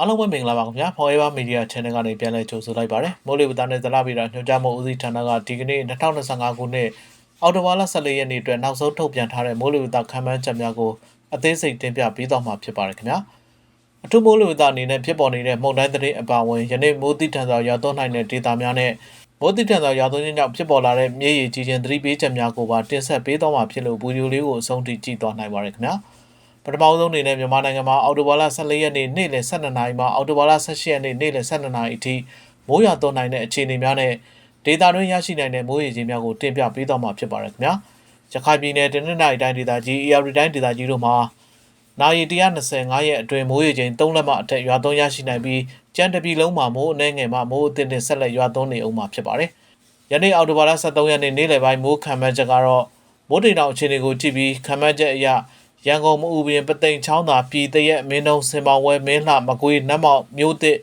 အားလုံးပဲမင်္ဂလာပါခင်ဗျာ Forever Media Channel ကနေပြန်လည်ကြိုဆိုလိုက်ပါရစေမိုးလေဝသနဲ့ဇလဗီရာညွှန်ကြားမှုဦးစီးဌာနကဒီကနေ့2025ခုနှစ်အောက်တိုဘာလ14ရက်နေ့အတွက်နောက်ဆုံးထုတ်ပြန်ထားတဲ့မိုးလေဝသခန့်မှန်းချက်များကိုအသေးစိတ်တင်ပြပေးသွားမှာဖြစ်ပါတယ်ခင်ဗျာအထူးမိုးလေဝသအနေနဲ့ဖြစ်ပေါ်နေတဲ့မုန်တိုင်းသတင်းအပါအဝင်ယနေ့မိုးတိထန်စွာရောက်သွန်းနိုင်တဲ့ဒေသများနဲ့မိုးတိထန်စွာရောက်သွန်းခြင်းကြောင့်ဖြစ်ပေါ်လာတဲ့မြေရီကြီးခြင်းသတိပေးချက်များကိုပါတင်ဆက်ပေးသွားမှာဖြစ်လို့ဗီဒီယိုလေးကိုအဆုံးထိကြည့်သွားနိုင်ပါတယ်ခင်ဗျာ ပထမဆုံးအနေနဲ့မြန်မာနိုင်ငံမှာအော်တိုဘာလ14ရက်နေ့နေ့လယ်12နာရီမှအော်တိုဘာလ18ရက်နေ့နေ့လယ်12နာရီအထိမိုးရွာသွန်းနိုင်တဲ့အခြေအနေများနဲ့ဒေတာတွင်းရရှိနိုင်တဲ့မိုးရေချိန်များကိုတင်ပြပေးသွားမှာဖြစ်ပါတယ်ခင်ဗျာ။ရခိုင်ပြည်နယ်တနင်္သာရီတိုင်းဒေသကြီး AR တိုင်းဒေသကြီးတို့မှာနာရီ125ရက်အတွင်းမိုးရေချိန်3လက်မှအထက်ရွာသွန်းရရှိနိုင်ပြီးကြံတပြီလုံးမှာမိုးအနှဲငယ်မှမိုးအသင့်တင်ဆက်လက်ရွာသွန်းနေအောင်မှာဖြစ်ပါတယ်။ယနေ့အော်တိုဘာလ23ရက်နေ့နေ့လယ်ပိုင်းမိုးခံမှန်းချက်ကတော့မိုးတိမ်တောင်အခြေအနေကိုကြည့်ပြီးခံမှန်းချက်အရ ရန်ကုန်မအူပင်ပသိမ်ချောင်းသာပြည်တရက်မင်းတုံးစင်ပောင်ဝဲမင်းလှမကွေးနတ်မောက်မြို့သစ်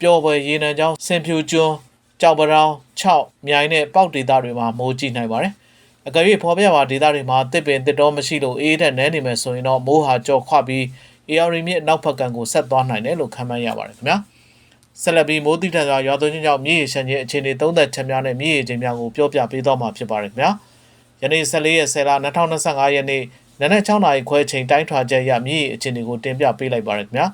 ပျော်ပွဲရေနံချောင်းစင်ဖြူကျွန်းကြောက်ပရောင်း6မြိုင်နဲ့ပေါက်ဒေသတွေမှာမိုးကြီးနိုင်ပါတယ်။အကယ်၍ဖော်ပြပါဒေသတွေမှာတစ်ပင်တစ်တော်မရှိလို့အေးတဲ့နဲနေမယ်ဆိုရင်တော့မိုးဟာကြော်ခွပြီး AR မြစ်အနောက်ဘက်ကန်ကိုဆက်သွားနိုင်တယ်လို့ခန့်မှန်းရပါတယ်ခင်ဗျာ။ဆက်လက်ပြီးမိုးတိထန်စွာရွာသွန်းခြင်းကြောင့်မြေရေရှမ်းခြင်းအခြေအနေသုံးသက်ချက်များနဲ့မြေရေချိန်များကိုပြောပြပေးသွားမှာဖြစ်ပါတယ်ခင်ဗျာ။ယနေ့14ရက်10လ2025ရက်နေ့ နနက်6နာရီခွဲချိန်တိုင်းထွာချက်ရမြေကြီးအခြေအနေကိုတင်ပြပေးလိုက်ပါရခင်ဗျာ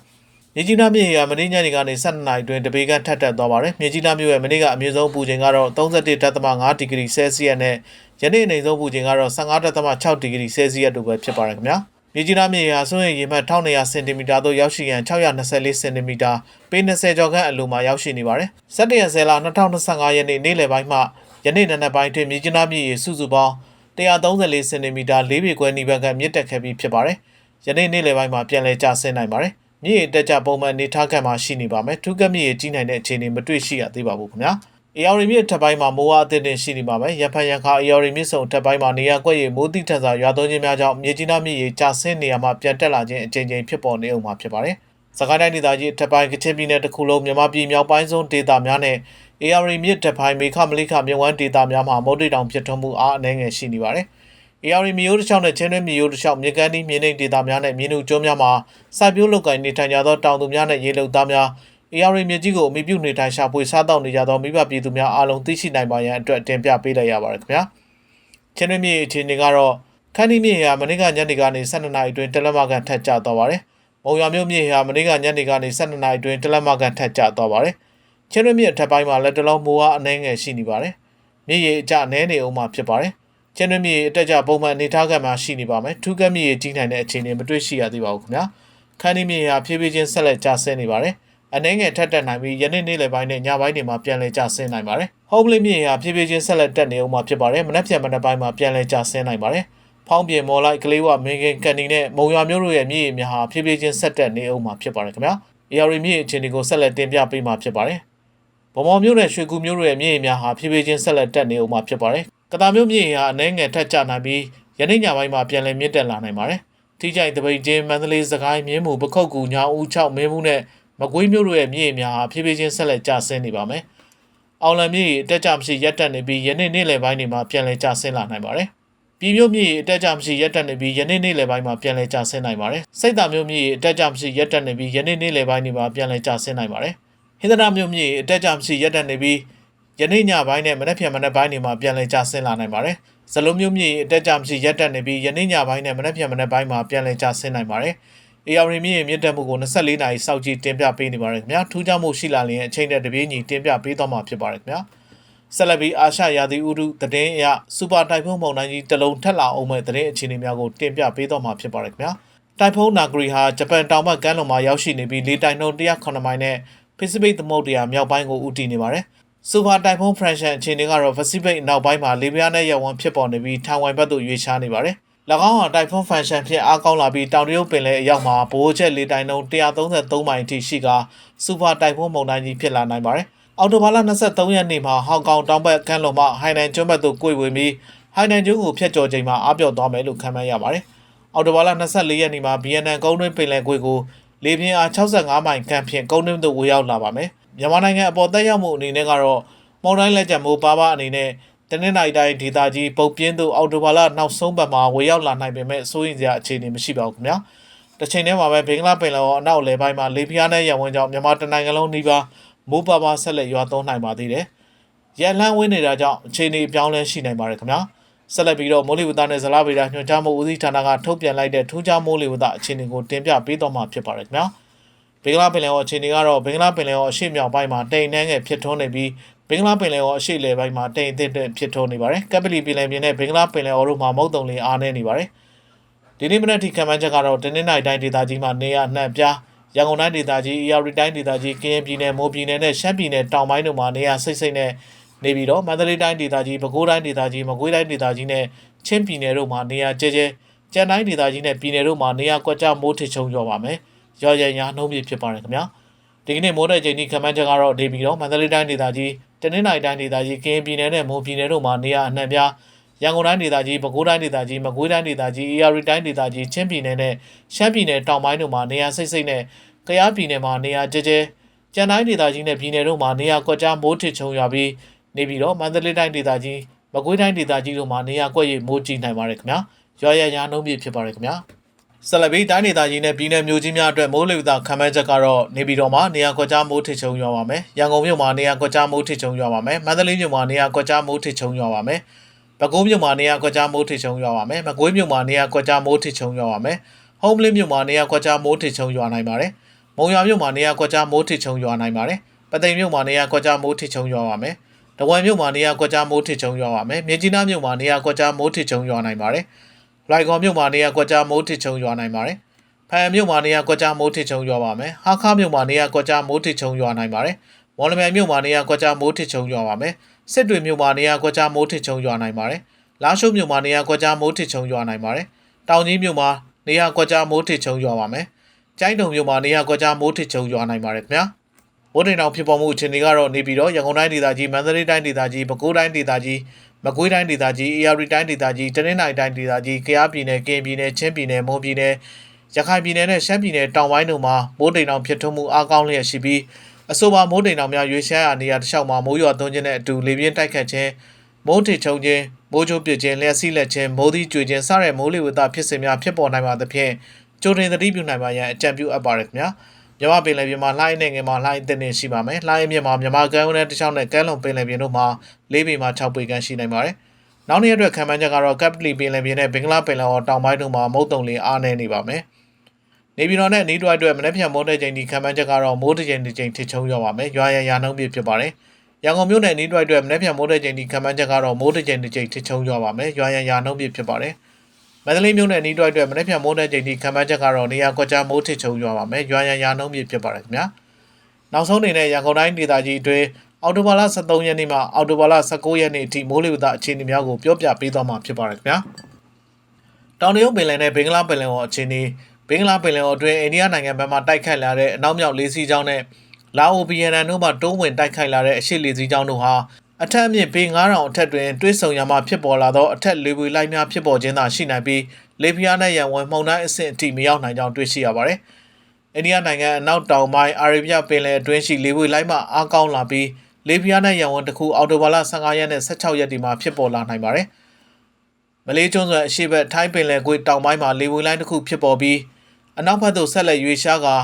မြေကြီးနားမြေကြီးကမင်းညနေကနေ12နာရီတွင်တပေကထပ်တက်သွားပါတယ်မြေကြီးနားမြို့ရဲ့မနေ့ကအမြင့်ဆုံးပူချိန်ကတော့31.5ဒီဂရီဆဲလ်စီယပ်နဲ့ယနေ့အနိမ့်ဆုံးပူချိန်ကတော့15.6ဒီဂရီဆဲလ်စီယပ်တို့ပဲဖြစ်ပါတယ်ခင်ဗျာမြေကြီးနားမြေကြီးဟာစွန့်ရင်ရေမှတ်1200စင်တီမီတာသို့ရောက်ရှိရန်624စင်တီမီတာပေ20ကျော်ခန့်အလိုမှာရောက်ရှိနေပါတယ်17ရက်10လ2025ရက်နေ့နေ့လယ်ပိုင်းမှယနေ့နံနက်ပိုင်းတွင်မြေကြီးနားမြေကြီးစုစုပေါင်း 134စင်တီမီတာ၄ပေခွဲနီးပါးကမြင့်တက်ခဲ့ပြီးဖြစ်ပါတယ်။ယနေ့နေ့လယ်ပိုင်းမှာပြန်လည်ကျဆင်းနိုင်ပါတယ်။မြင့်ရတက်ကြပုံမှန်အနေထားခံမှာရှိနေပါမယ်။ထူးကပ်မြင့်ရကြီးနိုင်တဲ့အခြေအနေမတွေ့ရှိရသေးပါဘူးခင်ဗျာ။ AR မြင့်ထပ်ပိုင်းမှာမိုးအားအသင့်တင်ရှိနေပါမယ်။ရဖန်ရန်ခါ AR မြင့်ဆုံထပ်ပိုင်းမှာနေရာကွက်ရမိုးတိထန်စွာရွာသွန်းခြင်းများကြောင့်မြေကြီးနားမြင့်ရကျဆင်းနေရမှာပြန်တက်လာခြင်းအကြိမ်ကြိမ်ဖြစ်ပေါ်နေအောင်မှာဖြစ်ပါတယ်။စကိုင်းတိုင်းဒေသကြီးထပ်ပိုင်းကချင်ပြည်နယ်တစ်ခုလုံးမြန်မာပြည်မြောက်ပိုင်းဆုံးဒေသများနဲ့ AR မြစ်တပိုင်းမေခမလိခမြဝန်းဒေသများမှာမုတ်တိတောင်ဖြစ်ထွန်းမှုအားအနည်းငယ်ရှိနေပါတယ်။ AR မျိုးတစ်ချောင်းနဲ့ချင်းတွင်းမျိုးတစ်ချောင်းမြေကမ်းဒီမြေနိမ့်ဒေသများနဲ့မြေနုကျွန်းများမှာစိုက်ပျိုးလုပ်ကိုင်နေထိုင်ကြသောတောင်သူများနဲ့ရေလုံသားများ AR မြေကြီးကိုအမိပြုနေထိုင်ရှာဖွေစားတောက်နေကြသောမိဘပြည်သူများအားလုံးသိရှိနိုင်ပါရန်အတွက်တင်ပြပေးလိုက်ရပါတယ်ခင်ဗျာ။ချင်းတွင်းမြေအခြေအနေကတော့ခန်းဒီမြေဟာမနေ့ကညနေကနေ12နာရီအတွင်းတလက်မကန်ထက်ကျသွားပါတယ်။မုံရွာမြို့မြေဟာမနေ့ကညနေကနေ12နာရီအတွင်းတလက်မကန်ထက်ကျသွားပါတယ်။ ချင်းရမြစ်အထက်ပိုင်းမှာလက်တလုံးမိုးအားအနှဲငယ်ရှိနေပါတယ်။မြစ်ရေအကျအနှဲနေအောင်မှာဖြစ်ပါတယ်။ချင်းရမြစ်အတက်ကြပုံမှန်အနေထားကမှရှိနေပါမယ်။ထူးကပ်မြစ်ရေကြီးနိုင်တဲ့အခြေအနေမတွေ့ရှိရသေးပါဘူးခင်ဗျာ။ခန်းဒီမြစ်ဟာဖြည်းဖြည်းချင်းဆက်လက်ကျဆင်းနေပါတယ်။အနှဲငယ်ထက်တက်နိုင်ပြီးယနေ့နေ့လယ်ပိုင်းနဲ့ညပိုင်းတွေမှာပြန်လည်ကျဆင်းနိုင်ပါတယ်။ဟုံးပလင်းမြစ်ဟာဖြည်းဖြည်းချင်းဆက်လက်တက်နေအောင်မှာဖြစ်ပါတယ်။မနက်ဖြန်မနက်ပိုင်းမှာပြန်လည်ကျဆင်းနိုင်ပါတယ်။ဖောင်းပြေမော်လိုက်ကလေးဝမင်းကင်ကန်နီနဲ့မုံရွာမျိုးတို့ရဲ့မြစ်ရေများဟာဖြည်းဖြည်းချင်းဆက်တက်နေအောင်မှာဖြစ်ပါတယ်ခင်ဗျာ။ AR မြစ်အခြေအနေကိုဆက်လက်တင်ပြပေးမှာဖြစ်ပါတယ်။ ဗမော်မြို့နယ်ရွှေကူမြို့တို့ရဲ့မြေရေများဟာဖြည်းဖြည်းချင်းဆက်လက်တက်နေအောင်မှာဖြစ်ပါတယ်။ကတာမြို့မြေရေဟာအနှဲငယ်ထက်ကျနိုင်ပြီးယနေ့ညပိုင်းမှာပြန်လည်မြင့်တက်လာနိုင်ပါတယ်။ထိကြိုင်တပိတ်ချင်းမန္တလေးစကိုင်းမြင်းမူပခုတ်ကူညောင်ဦး6မင်းမှုနဲ့မကွေးမြို့တို့ရဲ့မြေရေများဟာဖြည်းဖြည်းချင်းဆက်လက်ကျဆင်းနေပါမယ်။အောင်လံမြေရေအတက်ကြမရှိရက်တက်နေပြီးယနေ့နေ့လယ်ပိုင်းတွေမှာပြန်လည်ကျဆင်းလာနိုင်ပါတယ်။ပြည်မြို့မြေရေအတက်ကြမရှိရက်တက်နေပြီးယနေ့နေ့လယ်ပိုင်းမှာပြန်လည်ကျဆင်းနိုင်ပါတယ်။စိတ်တာမြို့မြေရေအတက်ကြမရှိရက်တက်နေပြီးယနေ့နေ့လယ်ပိုင်းတွေမှာပြန်လည်ကျဆင်းနိုင်ပါတယ်။ ဟင်္ဒနာမြို့မြေအတက်ကြမရှိရက်တက်နေပြီးယနေ့ညပိုင်းနဲ့မနက်ဖြန်မနက်ပိုင်းတွေမှာပြန်လည်ကျဆင်းလာနိုင်ပါတယ်။ဇလုံးမြို့မြေအတက်ကြမရှိရက်တက်နေပြီးယနေ့ညပိုင်းနဲ့မနက်ဖြန်မနက်ပိုင်းမှာပြန်လည်ကျဆင်းနိုင်ပါတယ်။ AR မြေမြင့်တက်မှုကို24နာရီစောင့်ကြည့်တင်ပြပေးနေပါတယ်ခင်ဗျာ။ထူးခြားမှုရှိလာရင်အချိန်နဲ့တပြေးညီတင်ပြပေးသွားမှာဖြစ်ပါတယ်ခင်ဗျာ။ဆက်လက်ပြီးအာရှရာသီဥတုသတင်းအရစူပါတိုင်ဖုန်းမုန်တိုင်းကြီးတစ်လုံးထက်လာအောင်မဲ့သတင်းအခြေအနေများကိုတင်ပြပေးသွားမှာဖြစ်ပါတယ်ခင်ဗျာ။တိုင်ဖုန်းနာဂရီဟာဂျပန်တောင်ဘက်ကမ်းလွန်မှာရောက်ရှိနေပြီးလေတိုင်နှုန်း109မိုင်နဲ့ Pacific သမုဒ္ဒရာမြောက်ပိုင်းကိုဦးတည်နေပါတယ်။စူပါတိုင်ဖုန်းဖရန်ရှန်အခြေအနေကတော့ Pacific နောက်ပိုင်းမှာလေပြင်းနဲ့ရဝန်းဖြစ်ပေါ်နေပြီးထိုင်ဝမ်ဘက်သို့ရွေ့ရှားနေပါတယ်။၎င်းဟာတိုင်ဖုန်းဖန်ရှန်ဖြစ်အားကောင်းလာပြီးတောင်တရုတ်ပင်လယ်အရောက်မှာဘိုးချက်လေတိုင်နှုန်း133မိုင်အထိရှိကစူပါတိုင်ဖုန်းမုန်တိုင်းကြီးဖြစ်လာနိုင်ပါတယ်။အော်တိုဘာလ23ရက်နေ့မှာဟောင်ကောင်တောင်ဘက်ကမ်းလွန်မှဟိုင်နန်ကျွန်းဘက်သို့ကွေ့ဝင်ပြီးဟိုင်နန်ကျွန်းကိုဖျက်ကျော်ချိန်မှာအပြော့သွားမယ်လို့ခန့်မှန်းရပါတယ်။အော်တိုဘာလ24ရက်နေ့မှာဗီယက်နမ်ကုန်းတွင်းပင်လယ်ကွေ့ကို လေပြင်းအား65မိုင်ခန့်ဖြင့်ကုန်းတွင်းသို့ဝေရောက်လာပါမယ်။မြန်မာနိုင်ငံအပေါ်တက်ရောက်မှုအနေနဲ့ကတော့မုန်တိုင်းလက်ကျန်မိုးပါပါအနေနဲ့တနင်္လာရီတိုင်းဒေသကြီးပုတ်ပြင်းသို့အော်တိုဘာလနောက်ဆုံးပတ်မှာဝေရောက်လာနိုင်ပေမဲ့စိုးရင်စရာအခြေအနေမရှိပါဘူးခင်ဗျာ။တစ်ချိန်တည်းမှာပဲဘင်္ဂလားပင်လယ်အော်အနောက်လေပိုင်းမှာလေပြင်းနဲ့ရန်ဝင်ကြောင့်မြန်မာတနိုင်ငံလုံးနှီးပါမိုးပါပါဆက်လက်ရွာသွန်းနိုင်ပါသေးတယ်။ရန်လန်းဝင်းနေတာကြောင့်အခြေအနေအပြောင်းလဲရှိနိုင်ပါတယ်ခင်ဗျာ။ ဆက်လက်ပြီးတော့မိုးလေဝသနဲ့ဇလားဗေဒညွှန်ကြားမှုဦးစီးဌာနကထုတ်ပြန်လိုက်တဲ့ထူးခြားမိုးလေဝသအခြေအနေကိုတင်ပြပေးတော့မှာဖြစ်ပါတယ်ခင်ဗျာ။ဘင်္ဂလားပင်လယ်အော်အခြေအနေကတော့ဘင်္ဂလားပင်လယ်အော်အရှေ့မြောက်ပိုင်းမှာတိမ်နှန်းငယ်ဖြစ်ထွန်းနေပြီးဘင်္ဂလားပင်လယ်အော်အရှေ့လယ်ပိုင်းမှာတိမ်အထက်ထက်ဖြစ်ထွန်းနေပါတယ်။ကပလီပင်လယ်ပြင်နဲ့ဘင်္ဂလားပင်လယ်အော်တို့မှာမုတ်တုံလင်းအားနည်းနေပါတယ်။ဒီနေ့မနေ့ထိခံမှန်းချက်ကတော့တင်းနှိုင်တိုင်းဒေသကြီးမှာနေရနှံ့ပြားရန်ကုန်တိုင်းဒေသကြီးအေရီတိုင်းဒေသကြီးကရင်ပြည်နယ်မိုးပြည်နယ်နဲ့ရှမ်းပြည်နယ်တောင်ပိုင်းတို့မှာနေရစိတ်စိတ်နဲ့ နေပြီးတော့မန္တလေးတိုင်းဒေသကြီးပဲခူးတိုင်းဒေသကြီးမကွေးတိုင်းဒေသကြီးနဲ့ချင်းပြည်နယ်တို့မှာနေရကျဲကျဲကြံတိုင်းဒေသကြီးနဲ့ပြည်နယ်တို့မှာနေရကွက်ကြမိုးထစ်ချုံရောပါမယ်။ရော်ရရညာနှုံးပြဖြစ်ပါတယ်ခင်ဗျာ။ဒီကနေ့မိုးတဲ့ချိန်ဒီခံမှန်းချက်ကတော့နေပြီးတော့မန္တလေးတိုင်းဒေသကြီးတနင်္သာရီတိုင်းဒေသကြီးကရင်ပြည်နယ်နဲ့မိုးပြည်နယ်တို့မှာနေရအနှံ့ပြားရန်ကုန်တိုင်းဒေသကြီးပဲခူးတိုင်းဒေသကြီးမကွေးတိုင်းဒေသကြီးအေရီတိုင်းဒေသကြီးချင်းပြည်နယ်နဲ့ရှမ်းပြည်နယ်တောင်ပိုင်းတို့မှာနေရစိတ်စိတ်နဲ့ကယားပြည်နယ်မှာနေရကျဲကျဲကြံတိုင်းဒေသကြီးနဲ့ပြည်နယ်တို့မှာနေရကွက်ကြားမိုးထစ်ချုံရွာပြီး နေပြီးတော့မန္တလေးတိုင်းဒေသကြီးမကွေးတိုင်းဒေသကြီးတို့မှာနေရကွက်ရည်မိုးကြီးနိုင်ပါတယ်ခင်ဗျာရွာရရနှုံးပြဖြစ်ပါတယ်ခင်ဗျာဆလဘီတိုင်းဒေသကြီးနဲ့ပြည်နယ်မျိုးကြီးများအတွက်မိုးလေဝသခံမှန်းချက်ကတော့နေပြည်တော်မှာနေရာကွက်ကြားမိုးထစ်ချုံရွာပါမယ်ရန်ကုန်မြို့မှာနေရာကွက်ကြားမိုးထစ်ချုံရွာပါမယ်မန္တလေးမြို့မှာနေရာကွက်ကြားမိုးထစ်ချုံရွာပါမယ်ပဲခူးမြို့မှာနေရာကွက်ကြားမိုးထစ်ချုံရွာပါမယ်မကွေးမြို့မှာနေရာကွက်ကြားမိုးထစ်ချုံရွာပါမယ်ဟုံးလင်းမြို့မှာနေရာကွက်ကြားမိုးထစ်ချုံရွာနိုင်ပါတယ်မုံရွာမြို့မှာနေရာကွက်ကြားမိုးထစ်ချုံရွာနိုင်ပါတယ်ပသိမ်မြို့မှာနေရာကွက်ကြားမိုးထစ်ချုံရွာပါမယ် တဝမ်မြို့မှာနေရာကွက်ကြားမိုးထစ်ချုံရွာပါမယ်မြင်းကြီးနားမြို့မှာနေရာကွက်ကြားမိုးထစ်ချုံရွာနိုင်ပါတယ်လိုင်ကော်မြို့မှာနေရာကွက်ကြားမိုးထစ်ချုံရွာနိုင်ပါတယ်ဖန်မြို့မှာနေရာကွက်ကြားမိုးထစ်ချုံရွာပါမယ်ဟာခါမြို့မှာနေရာကွက်ကြားမိုးထစ်ချုံရွာနိုင်ပါတယ်မော်လမြိုင်မြို့မှာနေရာကွက်ကြားမိုးထစ်ချုံရွာပါမယ်စစ်တွေမြို့မှာနေရာကွက်ကြားမိုးထစ်ချုံရွာနိုင်ပါတယ်လာရှိုးမြို့မှာနေရာကွက်ကြားမိုးထစ်ချုံရွာနိုင်ပါတယ်တောင်ကြီးမြို့မှာနေရာကွက်ကြားမိုးထစ်ချုံရွာပါမယ်ကျိုင်းတုံမြို့မှာနေရာကွက်ကြားမိုးထစ်ချုံရွာနိုင်ပါတယ်ခင်ဗျာ မိုးတိမ်တောင်ဖြစ်ပေါ်မှုအခြေအနေကတော့နေပြီးတော့ရန်ကုန်တိုင်းဒေသကြီးမန္တလေးတိုင်းဒေသကြီးပဲခူးတိုင်းဒေသကြီးမကွေးတိုင်းဒေသကြီးအေရီတိုင်းဒေသကြီးတနင်္သာရီတိုင်းဒေသကြီးကယားပြည်နယ်ကရင်ပြည်နယ်ချင်းပြည်နယ်မွန်ပြည်နယ်ရခိုင်ပြည်နယ်နဲ့ရှမ်းပြည်နယ်တောင်ပိုင်းတို့မှာမိုးတိမ်တောင်ဖြစ်ထွန်းမှုအားကောင်းလျက်ရှိပြီးအဆိုပါမိုးတိမ်တောင်များရွေးရှားရာနေရာတစ်လျှောက်မှာမိုးရွာသွန်းခြင်းနဲ့အတူလေပြင်းတိုက်ခတ်ခြင်းမိုးထစ်ချုံခြင်းမိုးချိုးပစ်ခြင်းလျှက်စီးလက်ခြင်းမိုးသီးကျွေခြင်းစတဲ့မိုးလေဝသဖြစ်စဉ်များဖြစ်ပေါ်နိုင်ပါသဖြင့်ကြိုတင်သတိပြုနိုင်ပါရန်အကြံပြုအပ်ပါတယ်ခင်ဗျာ မြမပင်လယ်ပြင်မှာလှိုင်းနေငယ်မှာလှိုင်းအသစ်နေရှိပါမယ်လှိုင်းအမြင့်မှာမြမကမ်းဝန်းတစ်ချောင်းနဲ့ကမ်းလွန်ပင်လယ်ပြင်တို့မှာ၄ပေမှ6ပေခန့်ရှိနိုင်ပါတယ်နောက်နေ့အတွက်ခံမှန်းချက်ကတော့ကပ်ပလီပင်လယ်ပြင်နဲ့ဘင်္ဂလားပင်လယ်အော်တောင်ပိုင်းတို့မှာမုတ်တုံလင်းအားနည်းနေပါမယ်နေပြည်တော်နဲ့နီးတွိုက်အတွက်မနေ့ဖြန်မိုးတဲ့ချိန်ဒီခံမှန်းချက်ကတော့မိုးတစ်ချိန်တစ်ချိန်ထစ်ချုံရောက်ပါမယ်ရွာရရာနှုန်းပြဖြစ်ပါတယ်ရန်ကုန်မြို့နယ်နီးတွိုက်အတွက်မနေ့ဖြန်မိုးတဲ့ချိန်ဒီခံမှန်းချက်ကတော့မိုးတစ်ချိန်တစ်ချိန်ထစ်ချုံရောက်ပါမယ်ရွာရရာနှုန်းပြဖြစ်ပါတယ် မန္တလေးမြို့နယ်နီးတွိုက်အတွက်မနေ့ဖြန်မိုးတဲ့ချိန်ဒီခံမှန်းချက်ကတော့နေရာကွက်ကြားမိုးထစ်ချုံရောက်ပါမယ်ရွာရရာနှုန်းပြဖြစ်ပါတယ်ခင်ဗျာနောက်ဆုံးအနေနဲ့ရန်ကုန်တိုင်းဒေသကြီးအတွင်းအော်တိုဘာလ23ရက်နေ့မှအော်တိုဘာလ19ရက်နေ့အထိမိုးလေဝသအခြေအနေများကိုပြောပြပေးသွားမှာဖြစ်ပါတယ်ခင်ဗျာတောင်တရုတ်ပင်လယ်နဲ့ဘင်္ဂလားပင်လယ်အော်အခြေအနေဘင်္ဂလားပင်လယ်အော်အတွင်းအိန္ဒိယနိုင်ငံဘက်မှတိုက်ခိုက်လာတဲ့အနောက်မြောက်လေးစီးကြောင်းနဲ့လာအိုဗီယက်နမ်တို့မှတုံးဝင်တိုက်ခိုက်လာတဲ့အရှေ့လေးစီးကြောင်းတို့ဟာ အထက်အမြင့်ပေ9000အထက်တွင်တွဲဆုံရမှဖြစ်ပေါ်လာသောအထက်လေပွေလိုက်များဖြစ်ပေါ်ခြင်းသာရှိနိုင်ပြီးလေပြားနဲ့ရန်ဝင်မှုန်တိုင်းအဆင့်အထိမရောက်နိုင်ကြောင်းတွေ့ရှိရပါတယ်။အိန္ဒိယနိုင်ငံအနောက်တောင်ပိုင်းအာရေဗျပင်လယ်အတွင်းရှိလေပွေလိုက်မှအားကောင်းလာပြီးလေပြားနဲ့ရန်ဝင်တစ်ခုအော်တိုဘာလ15ရက်နဲ့16ရက်ဒီမှာဖြစ်ပေါ်လာနိုင်ပါတယ်။မလေးကျွန်းဆွယ်အရှိတ်ထိုင်းပင်လယ်ကွေ့တောင်ပိုင်းမှာလေပွေလိုက်တစ်ခုဖြစ်ပေါ်ပြီးအနောက်ဘက်သို့ဆက်လက်ရွေ့ရှားကာ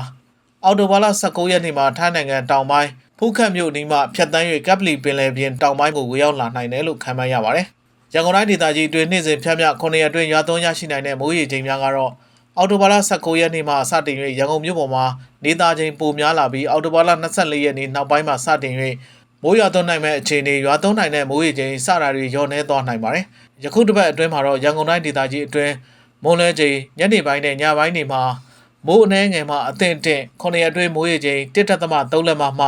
အော်တိုဘာလ19ရက်နေ့မှာထိုင်းနိုင်ငံတောင်ပိုင်း ဖူးခတ်မြို့နီးမှဖြတ်တန်း၍ကပ်ပလီပင်လယ်ပြင်တောင်ပိုင်းကိုဝေရောက်လာနိုင်တယ်လို့ခန့်မှန်းရပါတယ်။ရန်ကုန်တိုင်းဒေသကြီးအတွင်းနေ့စဉ်ဖြတ်မြ9ရက်အတွင်းရွာသွန်းရရှိနိုင်တဲ့မိုးရေချိန်များကတော့အော်တိုဘာလ19ရက်နေ့မှစတင်၍ရန်ကုန်မြို့ပေါ်မှာနေသားချိန်ပိုများလာပြီးအော်တိုဘာလ24ရက်နေ့နောက်ပိုင်းမှာစတင်၍မိုးရွာသွန်းနိုင်မဲ့အခြေအနေရွာသွန်းနိုင်တဲ့မိုးရေချိန်စတာတွေညော့နေသွားနိုင်ပါတယ်။ယခုတစ်ပတ်အတွင်းမှာတော့ရန်ကုန်တိုင်းဒေသကြီးအတွင်းမွန်လဲချိန်ညနေပိုင်းနဲ့ညပိုင်းတွေမှာမိုးအနှဲငယ်မှအသင့်တင့်9ရက်အတွင်းမိုးရေချိန်1.3လက်မှမှ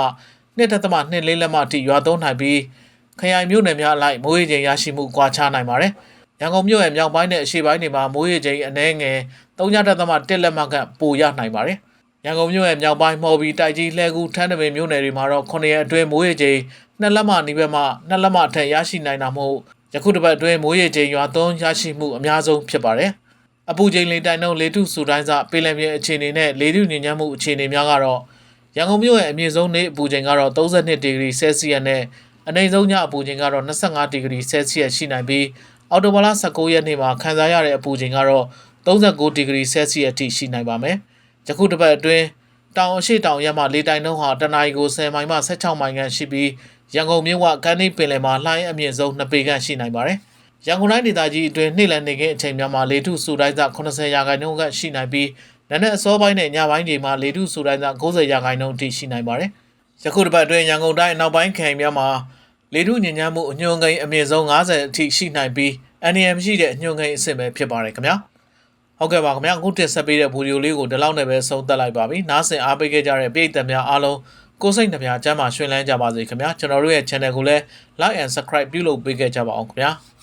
2.2လေးလက်မှအထိရွာသွန်းနိုင်ပြီးခရိုင်မြို့နယ်များအလိုက်မိုးရေချိန်ရရှိမှုကွာခြားနိုင်ပါတယ်။ရန်ကုန်မြို့ရဲ့မြောက်ပိုင်းနဲ့အရှေ့ပိုင်းတွေမှာမိုးရေချိန်အနည်းငယ်3.1လက်မှကပိုရနိုင်ပါတယ်။ရန်ကုန်မြို့ရဲ့မြောက်ပိုင်းမော်ဘီတိုက်ကြီးလှဲကူထန်းတပင်မြို့နယ်တွေမှာတော့9ရက်အတွင်းမိုးရေချိန်2လက်မှနီးပဲမှ2လက်မှအထက်ရရှိနိုင်တာမို့ယခုတစ်ပတ်အတွင်းမိုးရေချိန်ရွာသွန်းရရှိမှုအများဆုံးဖြစ်ပါတယ်။အပူချိန်လေတိုင်နှုန်းလေထုစူတိုင်းစပေလံပြင်အခြေအနေနဲ့လေထုညဉ့်ညမ်းမှုအခြေအနေများကတော့ ရန်ကုန်မြို့ရဲ့အမြင့်ဆုံးနေ့အပူချိန်ကတော့32ဒီဂရီဆဲလ်စီယပ်နဲ့အနိမ့်ဆုံးညအပူချိန်ကတော့25ဒီဂရီဆဲလ်စီယပ်ရှိနိုင်ပြီးအော်တိုဘာလ19ရက်နေ့မှာခန်းစားရတဲ့အပူချိန်ကတော့39ဒီဂရီဆဲလ်စီယပ်အထိရှိနိုင်ပါမယ်။ယခုတစ်ပတ်အတွင်းတောင်အရှိတောင်ရက်မှလေတိုင်နှုန်းဟာတနအီကို10မိုင်မှ16မိုင်ခန့်ရှိပြီးရန်ကုန်မြို့ကကမ်းနီးပင်လယ်မှာလှိုင်းအမြင့်ဆုံး2ပေခန့်ရှိနိုင်ပါတယ်။ရန်ကုန်တိုင်းဒေသကြီးအတွင်းနေ့လယ်နေခင်းအချိန်များမှာလေထုစူတိုင်းသာ80ရာခိုင်နှုန်းခန့်ရှိနိုင်ပြီး နက်နက်အစောပိုင်းနဲ့ညပိုင်းတွေမှာလေထုစူတိုင်းသာ90ရာခိုင်နှုန်းအထိရှိနိုင်ပါတယ်။ယခုတစ်ပတ်အတွင်းရန်ကုန်တိုင်းအနောက်ပိုင်းခရိုင်များမှာလေထုညဉ့်ညမ်းမှုအညွှန်းကိန်းအမြင့်ဆုံး90အထိရှိနိုင်ပြီး NM ရှိတဲ့အညွှန်းကိန်းအဆင့်ပဲဖြစ်ပါတယ်ခင်ဗျာ။ဟုတ်ကဲ့ပါခင်ဗျာအခုတင်ဆက်ပေးတဲ့ဗီဒီယိုလေးကိုဒီလောက်နဲ့ပဲဆုံးသက်လိုက်ပါပြီ။နားဆင်အားပေးခဲ့ကြတဲ့ပရိသတ်များအားလုံးကိုယ်စိတ်နှပြကျမ်းမာရွှင်လန်းကြပါစေခင်ဗျာ။ကျွန်တော်တို့ရဲ့ channel ကိုလည်း like and subscribe ပြုလုပ်ပေးခဲ့ကြပါအောင်ခင်ဗျာ။